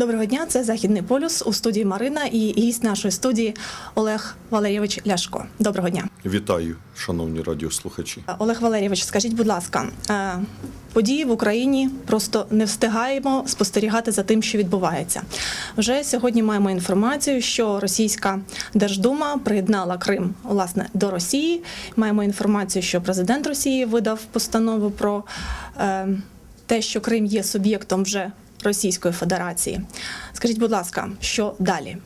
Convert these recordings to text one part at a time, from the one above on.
Доброго дня, це Західний полюс у студії Марина і гість нашої студії Олег Валерійович Ляшко. Доброго дня. Вітаю, шановні радіослухачі. Олег Валерійович, скажіть, будь ласка, е, події в Україні просто не встигаємо спостерігати за тим, що відбувається. Вже сьогодні маємо інформацію, що російська Держдума приєднала Крим власне до Росії. Маємо інформацію, що президент Росії видав постанову про е, те, що Крим є суб'єктом вже Російської Федерації. Скажіть, будь ласка, що далі?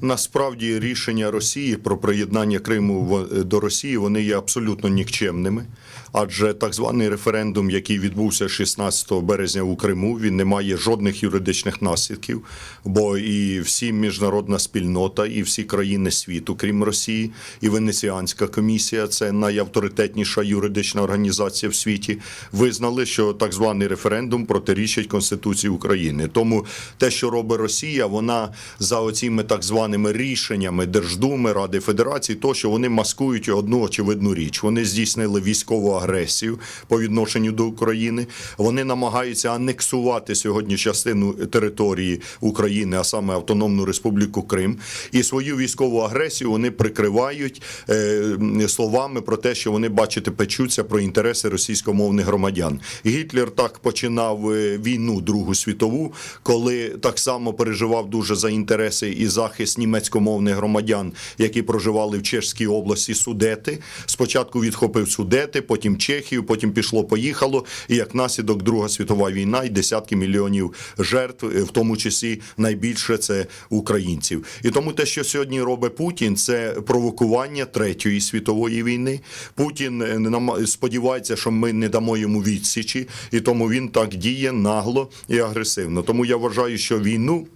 Насправді рішення Росії про приєднання Криму в- до Росії вони є абсолютно нікчемними, адже так званий референдум, який відбувся 16 березня у Криму, він не має жодних юридичних наслідків, бо і всі міжнародна спільнота, і всі країни світу, крім Росії, і Венеціанська комісія, це найавторитетніша юридична організація в світі, визнали, що так званий референдум протирічить Конституції України. Тому те, що робить Росія, вона за оціми так званими рішеннями Держдуми, Ради Федерації, то що вони маскують одну очевидну річ. Вони здійснили військову агресію по відношенню до України. Вони намагаються анексувати сьогодні частину території України, а саме Автономну Республіку Крим. І свою військову агресію вони прикривають е, словами про те, що вони бачите печуться про інтереси російськомовних громадян. Гітлер так починав е, війну Другу світову, коли так само переживав дуже за інтереси і захист німецькомовних громадян, які проживали в Чешській області Судети. Спочатку відхопив Судети, потім Чехію, потім пішло, поїхало. І як наслідок Друга світова війна і десятки мільйонів жертв, е, в тому числі найбільше це українців. І тому те, що сьогодні робить Путін, це провокування третьої світової війни. Путін е, сподівається, що ми не дамо йому відсічі, і тому він так діє нагло і агресивно. Тому я вважаю, що війну.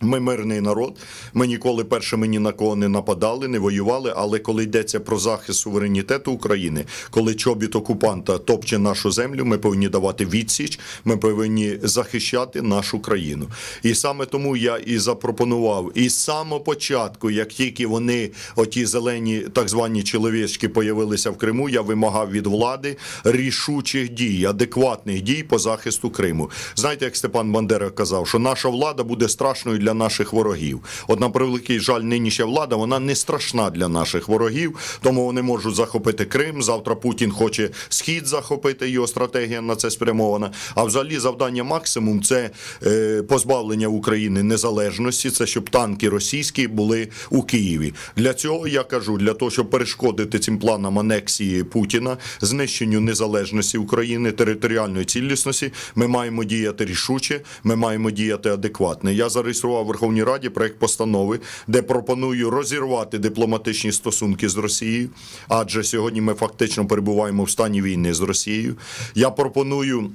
Ми мирний народ. Ми ніколи першими ні на кого не нападали, не воювали. Але коли йдеться про захист суверенітету України, коли чобіт окупанта топче нашу землю, ми повинні давати відсіч, ми повинні захищати нашу країну. І саме тому я і запропонував, і з самого початку, як тільки вони, оті зелені так звані чоловічки, появилися в Криму, я вимагав від влади рішучих дій, адекватних дій по захисту Криму. Знаєте, як Степан Бандера казав, що наша влада буде страшною для наших ворогів. От на превеликий жаль, нинішня влада вона не страшна для наших ворогів, тому вони можуть захопити Крим. Завтра Путін хоче схід захопити. Його стратегія на це спрямована. А взагалі завдання максимум це е, позбавлення України незалежності. Це щоб танки російські були у Києві. Для цього я кажу, для того, щоб перешкодити цим планам анексії Путіна, знищенню незалежності України, територіальної цілісності, ми маємо діяти рішуче, ми маємо діяти адекватно. Я зареєстрував в Верховній Раді проект постанови, де пропоную розірвати дипломатичні стосунки з Росією, адже сьогодні ми фактично перебуваємо в стані війни з Росією. Я пропоную.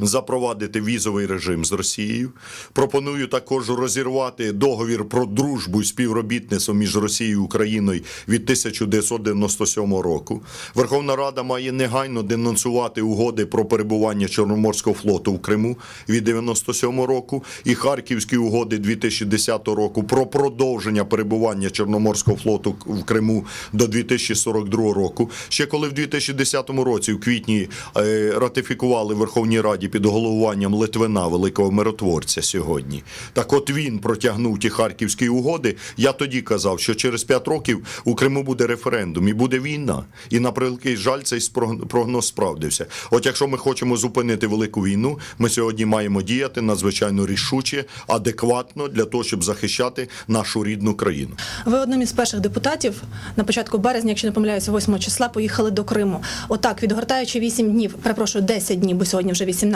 Запровадити візовий режим з Росією. Пропоную також розірвати договір про дружбу і співробітництво між Росією і Україною від 1997 року. Верховна Рада має негайно денонсувати угоди про перебування Чорноморського флоту в Криму від 97 року і Харківські угоди 2010 року про продовження перебування Чорноморського флоту в Криму до 2042 року. Ще коли в 2010 році, в квітні, е, ратифікували Верховній Раді під головуванням Литвина, великого миротворця сьогодні. Так от він протягнув ті харківські угоди. Я тоді казав, що через 5 років у Криму буде референдум і буде війна. І на превеликий жаль, цей прогноз справдився. От якщо ми хочемо зупинити велику війну, ми сьогодні маємо діяти надзвичайно рішуче, адекватно для того, щоб захищати нашу рідну країну. Ви одним із перших депутатів на початку березня, якщо не помиляюся, 8 числа, поїхали до Криму. Отак, відгортаючи 8 днів, перепрошую, 10 днів, бо сьогодні вже 18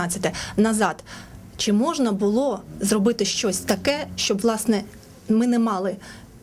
назад. Чи можна було зробити щось таке, щоб власне ми не мали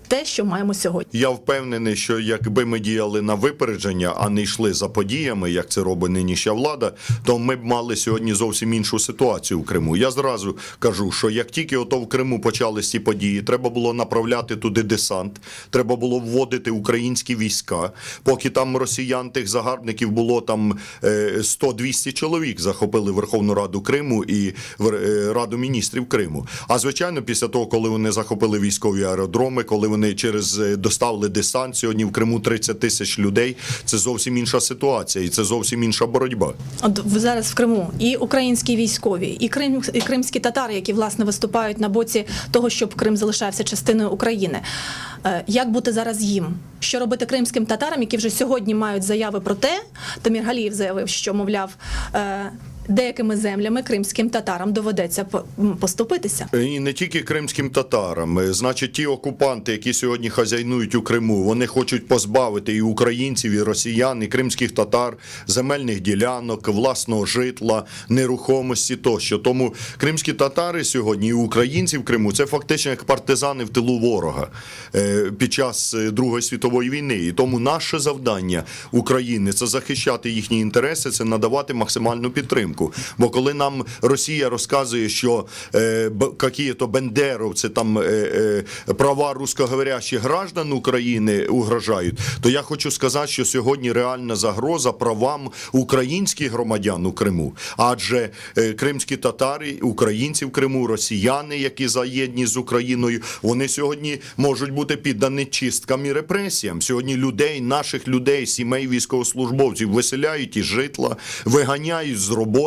те, що маємо сьогодні? Я впевнений, що якби ми діяли на випередження, а не йшли за подіями, як це робить нинішня влада, то ми б мали сьогодні зовсім іншу ситуацію в Криму. Я зразу кажу, що як тільки ото в Криму почались ці події, треба було направляти туди десант, треба було вводити українські війська. Поки там росіян тих загарбників було там е, 100-200 чоловік, захопили Верховну Раду Криму і е, Раду міністрів Криму. А звичайно, після того, коли вони захопили військові аеродроми, коли вони вони через е, доставили десант. Сьогодні в Криму 30 тисяч людей. Це зовсім інша ситуація, і це зовсім інша боротьба. От зараз в Криму і українські військові, і крим і кримські татари, які власне виступають на боці того, щоб Крим залишався частиною України. Е, Як бути зараз їм? Що робити кримським татарам, які вже сьогодні мають заяви про те, Тамір Галієв заявив, що мовляв. Е, Деякими землями кримським татарам доведеться по- поступитися. І не тільки кримським татарам. Е, Значить, ті окупанти, які сьогодні хазяйнують у Криму, вони хочуть позбавити і українців, і росіян, і кримських татар земельних ділянок, власного житла, нерухомості тощо. Тому кримські татари сьогодні і українці в Криму це фактично як партизани в тилу ворога е, під час е, Другої світової війни. І тому наше завдання України це захищати їхні інтереси, це надавати максимальну підтримку. Бо коли нам Росія розказує, що е, б- які-то бендеровці там е, е, права русскоговорящих граждан України угрожають, то я хочу сказати, що сьогодні реальна загроза правам українських громадян у Криму. Адже е, кримські татари, українці в Криму, росіяни, які заєдні з Україною, вони сьогодні можуть бути піддані чисткам і репресіям. Сьогодні людей, наших людей, сімей військовослужбовців виселяють із житла, виганяють з роботи,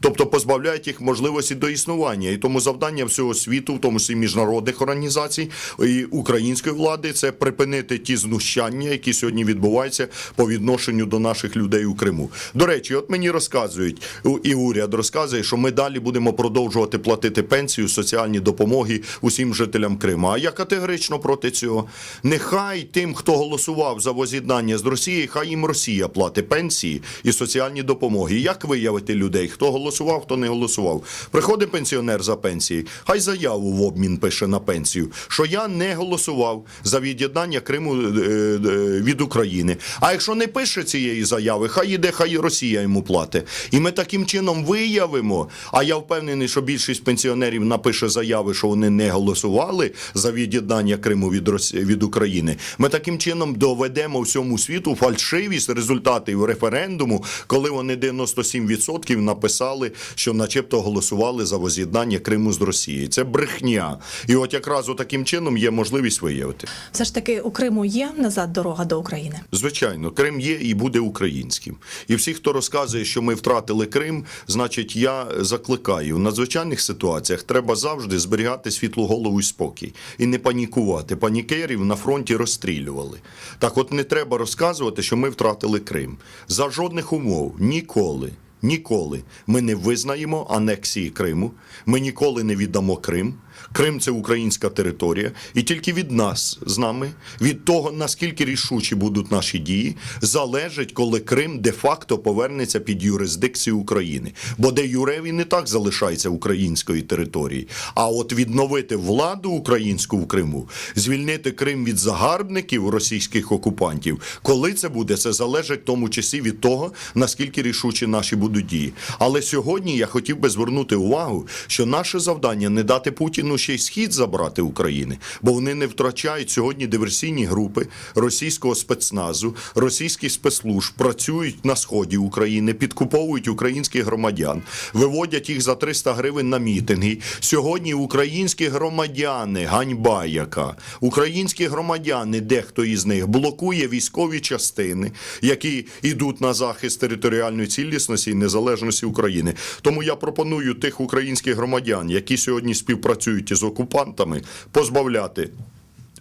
тобто позбавляють їх можливості до існування. І тому завдання всього світу, в тому числі міжнародних організацій і української влади, це припинити ті знущання, які сьогодні відбуваються по відношенню до наших людей у Криму. До речі, от мені розказують і уряд розказує, що ми далі будемо продовжувати платити пенсію, соціальні допомоги усім жителям Криму. А я категорично проти цього. Нехай тим, хто голосував за воз'єднання з Росією, хай їм Росія платить пенсії і соціальні допомоги. Як виявити людей, хто голосував, хто не голосував? Приходить пенсіонер за пенсії, хай заяву в обмін пише на пенсію, що я не голосував за від'єднання Криму е, е, від України. А якщо не пише цієї заяви, хай іде, хай Росія йому платить. І ми таким чином виявимо. А я впевнений, що більшість пенсіонерів напише заяви, що вони не голосували за від'єднання Криму від Росії від України. Ми таким чином доведемо всьому світу фальшивість результатів референдуму, коли вони 97% написали, що, начебто, голосували за воз'єднання Криму з Росією. Це брехня. І от якраз таким чином є можливість виявити. Все ж таки у Криму є назад дорога до України. Звичайно, Крим є і буде українським. І всі, хто розказує, що ми втратили Крим, значить, я закликаю в надзвичайних ситуаціях треба завжди зберігати світлу голову і спокій і не панікувати. Панікерів на фронті розстрілювали. Так, от не треба розказувати, що ми втратили Крим. За жодних умов ніколи. Ніколи ми не визнаємо анексії Криму, ми ніколи не віддамо Крим. Крим це українська територія, і тільки від нас з нами, від того наскільки рішучі будуть наші дії, залежить, коли Крим де-факто повернеться під юрисдикцію України. Бо де юре він і так залишається української території. А от відновити владу українську в Криму, звільнити Крим від загарбників російських окупантів, коли це буде, це залежить в тому числі від того, наскільки рішучі наші будуть дії. Але сьогодні я хотів би звернути увагу, що наше завдання не дати Путіну ще й схід забрати України, бо вони не втрачають сьогодні диверсійні групи російського спецназу, російських спецслужб працюють на сході України, підкуповують українських громадян, виводять їх за 300 гривень на мітинги. Сьогодні українські громадяни, ганьба яка, українські громадяни, дехто із них блокує військові частини, які йдуть на захист територіальної цілісності і незалежності України. Тому я пропоную тих українських громадян, які сьогодні співпрацюють із окупантами, позбавляти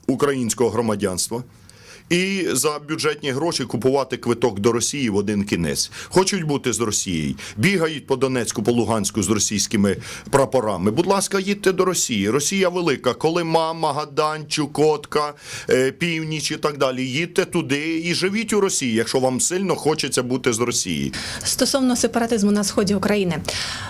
українського громадянства. І за бюджетні гроші купувати квиток до Росії в один кінець. Хочуть бути з Росією, бігають по Донецьку, по Луганську з російськими прапорами. Будь ласка, їдьте до Росії. Росія велика, Колима, Магадан, Чукотка, е, північ і так далі. Їдьте туди і живіть у Росії, якщо вам сильно хочеться бути з Росії. Стосовно сепаратизму на сході України,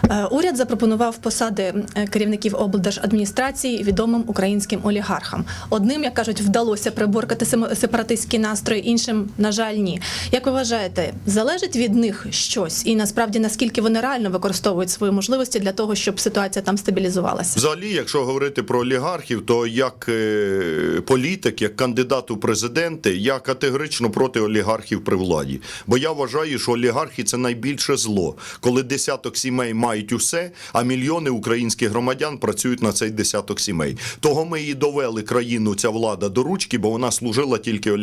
Е, уряд запропонував посади е, керівників облдержадміністрації відомим українським олігархам. Одним, як кажуть, вдалося приборкати сепаратизм сепаратистські настрої, іншим, на жаль, ні. Як ви вважаєте, залежить від них щось, і насправді наскільки вони реально використовують свої можливості для того, щоб ситуація там стабілізувалася? Взагалі, якщо говорити про олігархів, то як е, політик, як кандидат у президенти, я категорично проти олігархів при владі. Бо я вважаю, що олігархи це найбільше зло, коли десяток сімей мають усе, а мільйони українських громадян працюють на цей десяток сімей. Того ми і довели країну ця влада до ручки, бо вона служила тільки.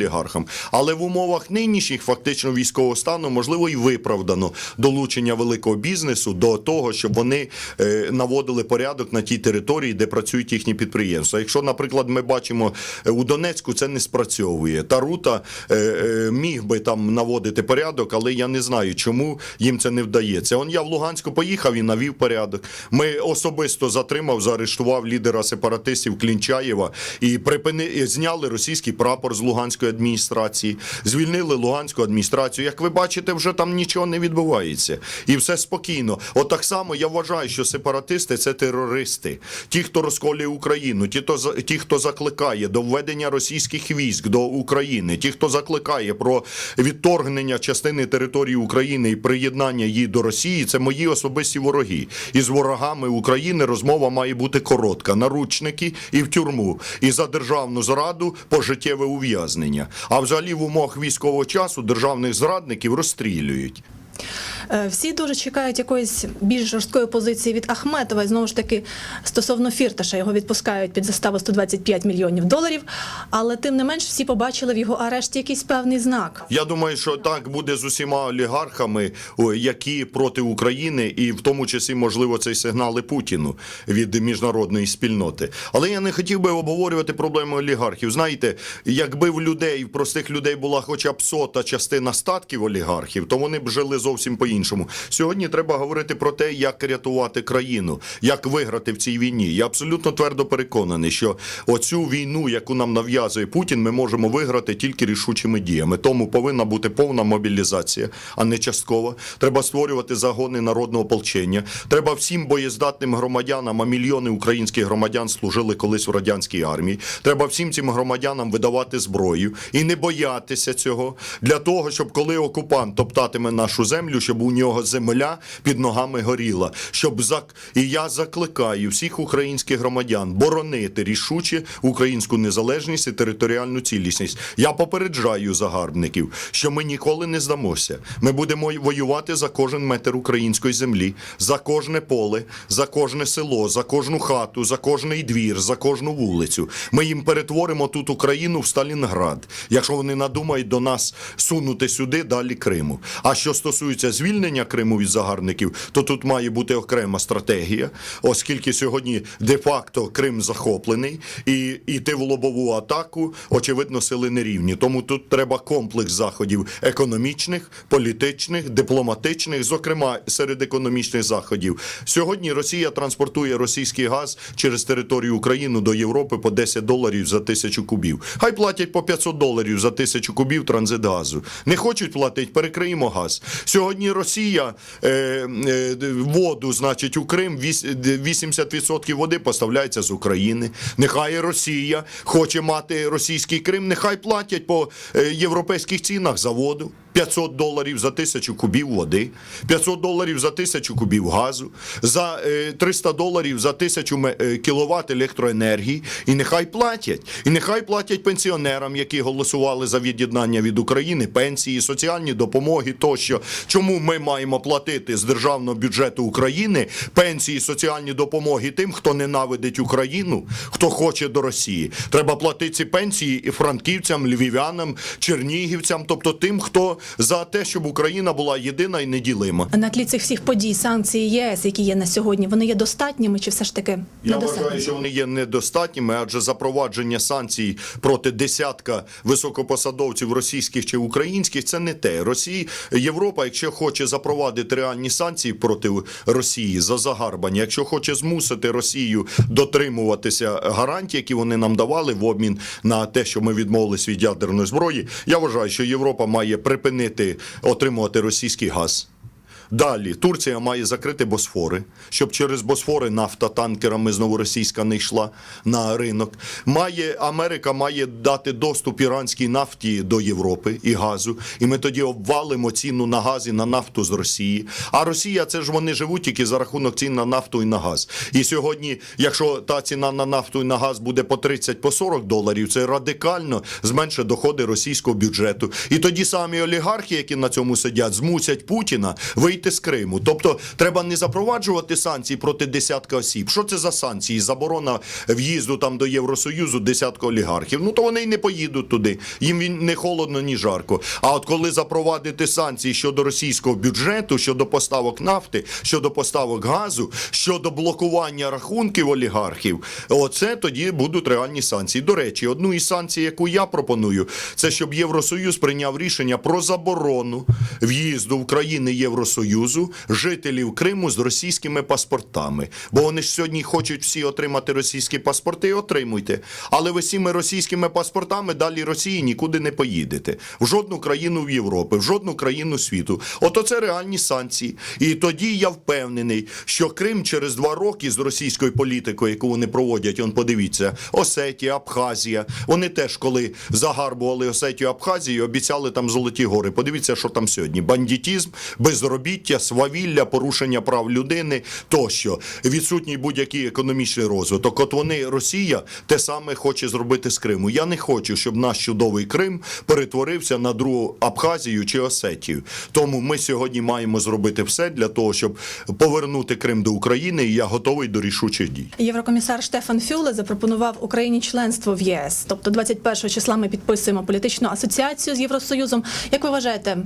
Але в умовах нинішніх фактично військового стану можливо і виправдано долучення великого бізнесу до того, щоб вони е, наводили порядок на тій території, де працюють їхні підприємства. Якщо, наприклад, ми бачимо е, у Донецьку, це не спрацьовує. Тарута е, міг би там наводити порядок, але я не знаю, чому їм це не вдається. Он я в Луганську поїхав і навів порядок. Ми особисто затримав, заарештував лідера сепаратистів Клінчаєва і припини зняли російський прапор з Луганської адміністрації, звільнили Луганську адміністрацію. Як ви бачите, вже там нічого не відбувається, і все спокійно. От так само я вважаю, що сепаратисти це терористи, ті, хто розколює Україну, ті, хто ті, хто закликає до введення російських військ до України, ті, хто закликає про відторгнення частини території України і приєднання її до Росії, це мої особисті вороги. І з ворогами України розмова має бути коротка: наручники і в тюрму, і за державну зраду пожиттєве ув'язнення. А взагалі в умовах військового часу державних зрадників розстрілюють. Е, Всі дуже чекають якоїсь більш жорсткої позиції від Ахметова. І знову ж таки, стосовно Фірташа, його відпускають під заставу 125 мільйонів доларів. Але тим не менш всі побачили в його арешті якийсь певний знак. Я думаю, що так буде з усіма олігархами, які проти України, і в тому числі, можливо, цей сигнал і Путіну від міжнародної спільноти. Але я не хотів би обговорювати проблеми олігархів. Знаєте, якби в людей, в простих людей була хоча б сота частина статків олігархів, то вони б жили зовсім по-іншому. Сьогодні треба говорити про те, як рятувати країну, як виграти в цій війні. Я абсолютно твердо переконаний, що оцю війну, яку нам нав'язує Путін, ми можемо виграти тільки рішучими діями. Тому повинна бути повна мобілізація, а не часткова. Треба створювати загони народного ополчення. Треба всім боєздатним громадянам, а мільйони українських громадян служили колись в радянській армії. Треба всім цим громадянам видавати зброю і не боятися цього для того, щоб коли окупант топтатиме нашу землю, щоб у нього земля під ногами горіла. Щоб зак... І я закликаю всіх українських громадян боронити рішуче українську незалежність і територіальну цілісність. Я попереджаю загарбників, що ми ніколи не здамося. Ми будемо воювати за кожен метр української землі, за кожне поле, за кожне село, за кожну хату, за кожний двір, за кожну вулицю. Ми їм перетворимо тут Україну в Сталінград, якщо вони надумають до нас сунути сюди далі Криму. А що стосується звільнення Криму від загарбників, то тут має бути окрема стратегія, оскільки сьогодні де-факто Крим захоплений, і йти в лобову атаку, очевидно, сили нерівні. Тому тут треба комплекс заходів економічних, політичних, дипломатичних, зокрема серед економічних заходів. Сьогодні Росія транспортує російський газ через територію України до Європи по 10 доларів за тисячу кубів. Хай платять по 500 доларів за тисячу кубів транзит газу. Не хочуть платити, перекриємо газ. Сьогодні Росія е, е, воду, значить, у Крим 80% води поставляється з України. Нехай Росія хоче мати російський Крим, нехай платять по е, європейських цінах за воду. 500 доларів за тисячу кубів води, 500 доларів за тисячу кубів газу, за е, 300 доларів за тисячу е, кіловат електроенергії. І нехай платять. І нехай платять пенсіонерам, які голосували за від'єднання від України, пенсії, соціальні допомоги тощо. Чому ми маємо платити з державного бюджету України пенсії, соціальні допомоги тим, хто ненавидить Україну, хто хоче до Росії? Треба платити ці пенсії і франківцям, львів'янам, чернігівцям, тобто тим, хто за те, щоб Україна була єдина і неділима. На тлі цих всіх подій, санкцій ЄС, які є на сьогодні, вони є достатніми чи все ж таки Я вважаю, що вони є недостатніми, адже запровадження санкцій проти десятка високопосадовців російських чи українських це не те. Росії Європа, якщо хоче запровадити реальні санкції проти Росії за загарбання, якщо хоче змусити Росію дотримуватися гарантій, які вони нам давали в обмін на те, що ми відмовились від ядерної зброї, я вважаю, що Європа має припинити отримувати російський газ. Далі Турція має закрити Босфори, щоб через Босфори нафта танкерами з новоросійська не йшла на ринок. Має Америка має дати доступ іранській нафті до Європи і газу, і ми тоді обвалимо ціну на газ і на нафту з Росії. А Росія це ж вони живуть тільки за рахунок цін на нафту і на газ. І сьогодні, якщо та ціна на нафту і на газ буде по 30 по 40 доларів, це радикально зменшить доходи російського бюджету. І тоді самі олігархи, які на цьому сидять, змусять Путіна вийти з Криму. Тобто треба не запроваджувати санкції проти десятка осіб. Що це за санкції? Заборона в'їзду там до Євросоюзу десятка олігархів. Ну то вони й не поїдуть туди. Їм він не холодно, ні жарко. А от коли запровадити санкції щодо російського бюджету, щодо поставок нафти, щодо поставок газу, щодо блокування рахунків олігархів, оце тоді будуть реальні санкції. До речі, одну із санкцій, яку я пропоную, це щоб Євросоюз прийняв рішення про заборону в'їзду в країни Євросоюзу жителів Криму з російськими паспортами. Бо вони ж сьогодні хочуть всі отримати російські паспорти, отримуйте. Але ви цими російськими паспортами далі Росії нікуди не поїдете. В жодну країну в Європі, в жодну країну світу. Ото це реальні санкції. І тоді я впевнений, що Крим через два роки з російською політикою, яку вони проводять, он подивіться, Осетія, Абхазія. Вони теж, коли загарбували Осетію, Абхазію, обіцяли там золоті гори. Подивіться, що там сьогодні: бандитізм, безробіття, свавілля, порушення прав людини тощо, відсутній будь-який економічний розвиток. От вони, Росія, те саме хоче зробити з Криму. Я не хочу, щоб наш чудовий Крим перетворився на другу Абхазію чи Осетію. Тому ми сьогодні маємо зробити все для того, щоб повернути Крим до України. І я готовий до рішучих дій. Єврокомісар Штефан Фюле запропонував Україні членство в ЄС. Тобто 21 числа ми підписуємо політичну асоціацію з Євросоюзом. Як ви вважаєте,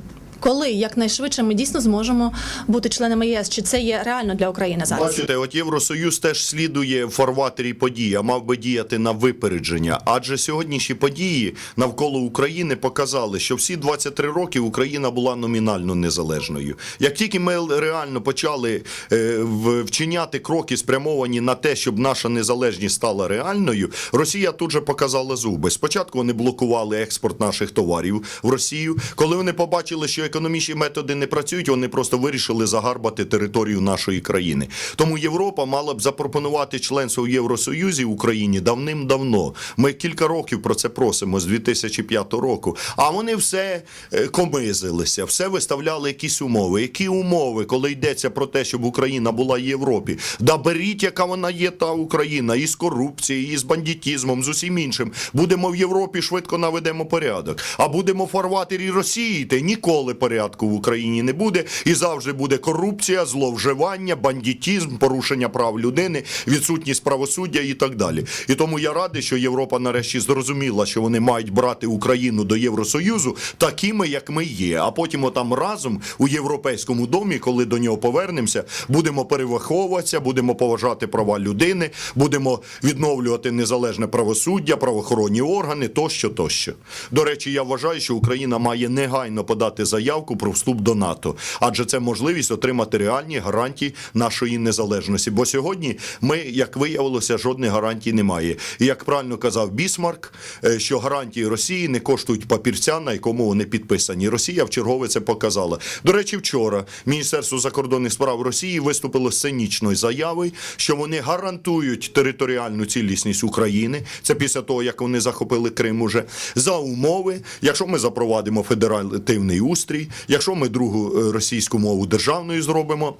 коли якнайшвидше ми дійсно зможемо бути членами ЄС? Чи це є реально для України зараз? Бачите, от Євросоюз теж слідує в фарватері подій, а мав би діяти на випередження. Адже сьогоднішні події навколо України показали, що всі 23 роки Україна була номінально незалежною. Як тільки ми реально почали е, вчиняти кроки, спрямовані на те, щоб наша незалежність стала реальною, Росія тут же показала зуби. Спочатку вони блокували експорт наших товарів в Росію. Коли вони побачили, що економічні методи не працюють, вони просто вирішили загарбати територію нашої країни. Тому Європа мала б запропонувати членство в Євросоюзі Україні давним-давно. Ми кілька років про це просимо з 2005 року. А вони все е, комизилися, все виставляли якісь умови. Які умови, коли йдеться про те, щоб Україна була в Європі? Да беріть, яка вона є, та Україна, і з корупцією, і з бандитізмом, з усім іншим. Будемо в Європі, швидко наведемо порядок. А будемо фарватері Росії, та ніколи порядку в Україні не буде. І завжди буде корупція, зловживання, бандитізм, порушення прав людини, відсутність правосуддя і так далі. І тому я радий, що Європа нарешті зрозуміла, що вони мають брати Україну до Євросоюзу такими, як ми є. А потім отам разом у європейському домі, коли до нього повернемося, будемо перевиховуватися, будемо поважати права людини, будемо відновлювати незалежне правосуддя, правоохоронні органи тощо, тощо. До речі, я вважаю, що Україна має негайно подати заявку про вступ до НАТО, адже це можливість отримати реальні гарантії нашої незалежності. Бо сьогодні ми, як виявилося, жодних гарантій немає. І як правильно казав Бісмарк, е, що гарантії Росії не коштують папірця, на якому вони підписані. Росія в чергове це показала. До речі, вчора Міністерство закордонних справ Росії виступило з цинічною заявою, що вони гарантують територіальну цілісність України. Це після того, як вони захопили Крим уже за умови, якщо ми запровадимо федеративний устрій, якщо ми другу е, російську мову державною зробимо.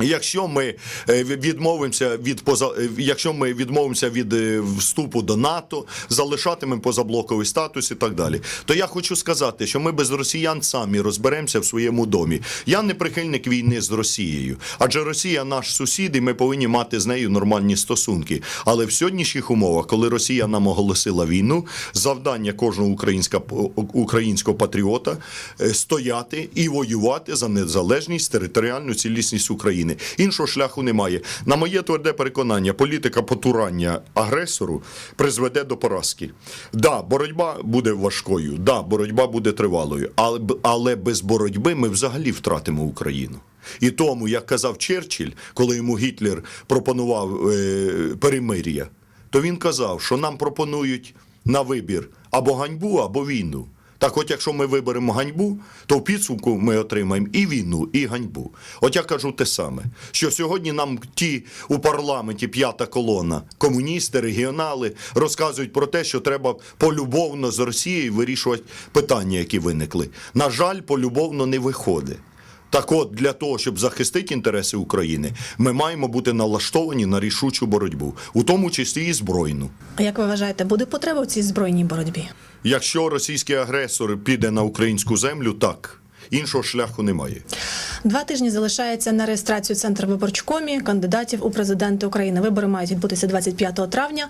Якщо ми е, відмовимося від поза, е, якщо ми відмовимося від е, вступу до НАТО, залишатимемо позаблоковий статус і так далі, то я хочу сказати, що ми без росіян самі розберемося в своєму домі. Я не прихильник війни з Росією, адже Росія наш сусід, і ми повинні мати з нею нормальні стосунки. Але в сьогоднішніх умовах, коли Росія нам оголосила війну, завдання кожного українська, українського патріота е, стояти і воювати за незалежність, територіальну цілісність України. Іншого шляху немає. На моє тверде переконання, політика потурання агресору призведе до поразки. Да, боротьба буде важкою, да, боротьба буде тривалою, але, але без боротьби ми взагалі втратимо Україну. І тому, як казав Черчилль, коли йому Гітлер пропонував е, перемир'я, то він казав, що нам пропонують на вибір або ганьбу, або війну. Так от, якщо ми виберемо ганьбу, то в підсумку ми отримаємо і війну, і ганьбу. От я кажу те саме, що сьогодні нам ті у парламенті п'ята колона, комуністи, регіонали розказують про те, що треба полюбовно з Росією вирішувати питання, які виникли. На жаль, полюбовно не виходить. Так от, для того, щоб захистити інтереси України, ми маємо бути налаштовані на рішучу боротьбу, у тому числі і збройну. А як ви вважаєте, буде потреба в цій збройній боротьбі? Якщо російський агресор піде на українську землю, так іншого шляху немає. Два тижні залишається на реєстрацію центру виборчкомі кандидатів у президенти України. Вибори мають відбутися 25 травня.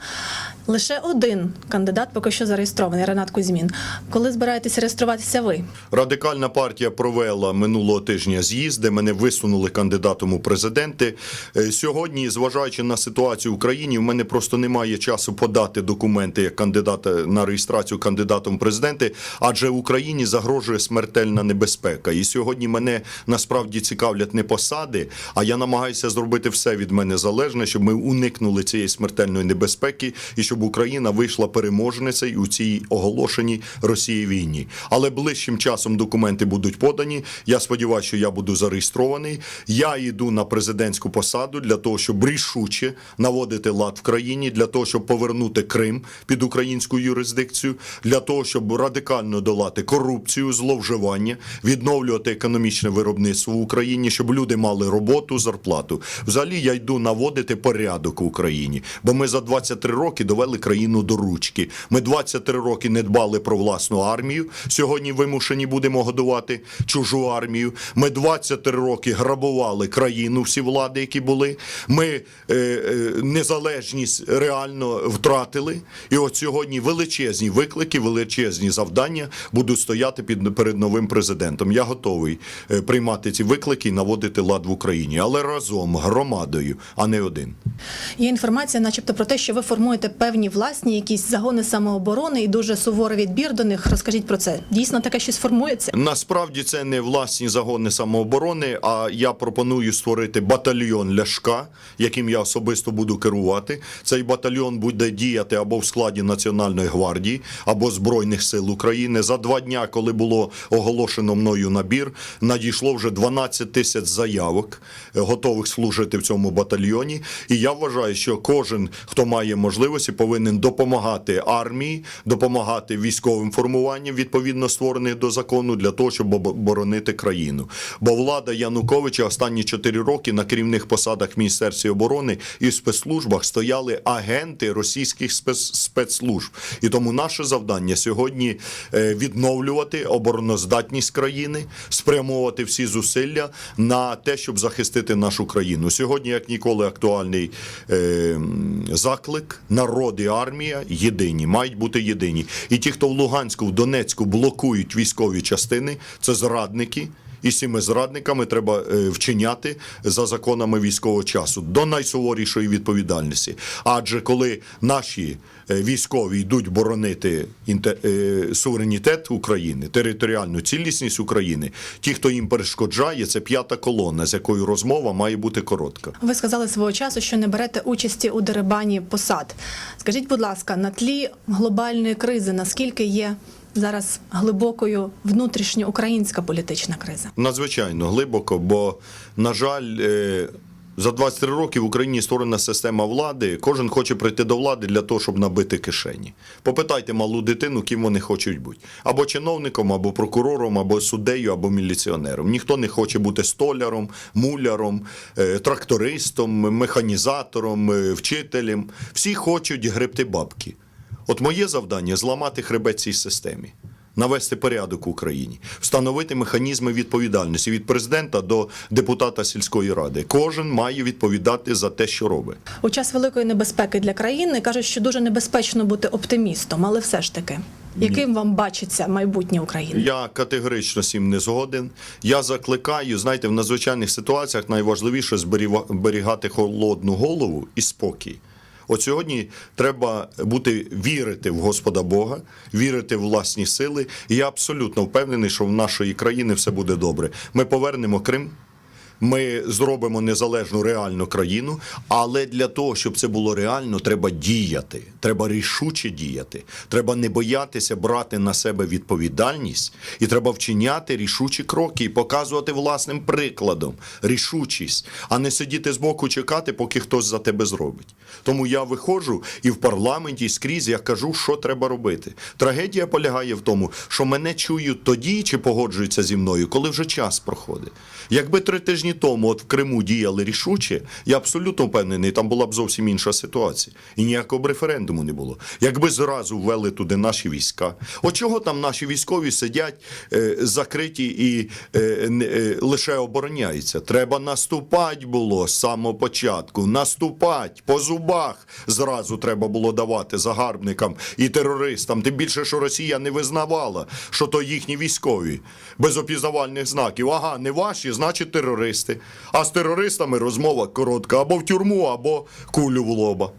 Лише один кандидат поки що зареєстрований Ренат Кузьмін. Коли збираєтеся реєструватися ви? Радикальна партія провела минулого тижня з'їзд, де мене висунули кандидатом у президенти. Е, Сьогодні, зважаючи на ситуацію в Україні, в мене просто немає часу подати документи як кандидата на реєстрацію кандидатом в президенти, адже в Україні загрожує смертельна небезпека. І сьогодні мене насправді цікавлять не посади, а я намагаюся зробити все від мене залежне, щоб ми уникнули цієї смертельної небезпеки і щоб Україна вийшла переможницею у цій оголошеній Росії війні. Але ближчим часом документи будуть подані. Я сподіваюся, що я буду зареєстрований. Я йду на президентську посаду для того, щоб рішуче наводити лад в країні, для того, щоб повернути Крим під українську юрисдикцію, для того, щоб радикально долати корупцію, зловживання, відновлювати економічне виробництво в Україні, щоб люди мали роботу, зарплату. Взагалі я йду наводити порядок в Україні, бо ми за 23 роки довели країну до ручки. Ми 23 роки не дбали про власну армію. Сьогодні вимушені будемо годувати чужу армію. Ми 23 роки грабували країну, всі влади, які були. Ми е, е, незалежність реально втратили. І от сьогодні величезні виклики, величезні завдання будуть стояти під перед новим президентом. Я готовий е, приймати ці виклики і наводити лад в Україні, але разом громадою, а не один. Є інформація, начебто, про те, що ви формуєте певні власні якісь загони самооборони і дуже суворий відбір до них. Розкажіть про це. Дійсно, таке щось формується? Насправді це не власні загони самооборони, а я пропоную створити батальйон Ляшка, яким я особисто буду керувати. Цей батальйон буде діяти або в складі Національної гвардії, або Збройних сил України. За два дня, коли було оголошено мною набір, надійшло вже 12 тисяч заявок, е, готових служити в цьому батальйоні. І я вважаю, що кожен, хто має можливості, повинен допомагати армії, допомагати військовим формуванням, відповідно створених до закону, для того, щоб обо- боронити країну. Бо влада Януковича останні 4 роки на керівних посадах Міністерстві оборони і в спецслужбах стояли агенти російських спец- спецслужб. І тому наше завдання сьогодні е, відновлювати обороноздатність країни, спрямовувати всі зусилля на те, щоб захистити нашу країну. Сьогодні, як ніколи, актуальний е, заклик: народ і армія єдині, мають бути єдині. І ті, хто в Луганську, в Донецьку блокують військові частини, це зрадники. І цими зрадниками треба е, вчиняти за законами військового часу до найсуворішої відповідальності. Адже коли наші е, військові йдуть боронити е, суверенітет України, територіальну цілісність України, ті, хто їм перешкоджає, це п'ята колона, з якою розмова має бути коротка. Ви сказали свого часу, що не берете участі у дерибані посад. Скажіть, будь ласка, на тлі глобальної кризи, наскільки є зараз глибокою внутрішньоукраїнська політична криза? Надзвичайно глибоко, бо, на жаль, е, за 23 роки в Україні створена система влади. Кожен хоче прийти до влади для того, щоб набити кишені. Попитайте малу дитину, ким вони хочуть бути: або чиновником, або прокурором, або суддею, або міліціонером. Ніхто не хоче бути столяром, муляром, е, трактористом, механізатором, е, вчителем. Всі хочуть гребти бабки. От моє завдання зламати хребет цій системі. Навести порядок в Україні, встановити механізми відповідальності від президента до депутата сільської ради. Кожен має відповідати за те, що робить. У час великої небезпеки для країни кажуть, що дуже небезпечно бути оптимістом, але все ж таки, яким вам бачиться майбутнє України? Я категорично з цим не згоден. Я закликаю, знаєте, в надзвичайних ситуаціях найважливіше зберігати холодну голову і спокій. От сьогодні треба бути вірити в Господа Бога, вірити в власні сили. І я абсолютно впевнений, що в нашої країни все буде добре. Ми повернемо Крим. Ми зробимо незалежну реальну країну, але для того, щоб це було реально, треба діяти. Треба рішуче діяти. Треба не боятися брати на себе відповідальність, і треба вчиняти рішучі кроки і показувати власним прикладом рішучість, а не сидіти збоку чекати, поки хтось за тебе зробить. Тому я виходжу і в парламенті і скрізь я кажу, що треба робити. Трагедія полягає в тому, що мене чують тоді чи погоджуються зі мною, коли вже час проходить. Якби три тижні тому от в Криму діяли рішуче, я абсолютно впевнений, там була б зовсім інша ситуація. І ніякого б референдуму не було. Якби зразу ввели туди наші війська. От чого там наші військові сидять е, закриті і е, е, лише обороняються? Треба наступати було з самого початку. Наступати по зубах зразу треба було давати загарбникам і терористам. Тим більше, що Росія не визнавала, що то їхні військові без опізнавальних знаків. Ага, не ваші, значить терористи. А з терористами розмова коротка або в тюрму, або кулю в лоба.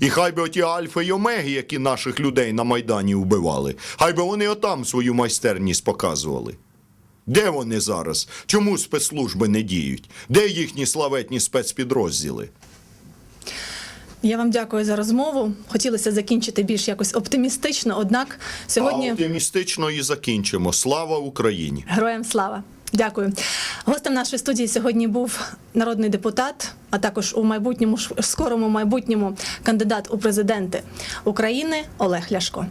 І хай би оті альфа й омеги, які наших людей на Майдані вбивали, хай би вони отам свою майстерність показували. Де вони зараз? Чому спецслужби не діють? Де їхні славетні спецпідрозділи? Я вам дякую за розмову. Хотілося закінчити більш якось оптимістично. Однак сьогодні А оптимістично і закінчимо. Слава Україні! героям слава. Дякую. Гостем нашої студії сьогодні був народний депутат, а також у майбутньому скорому майбутньому кандидат у президенти України Олег Ляшко.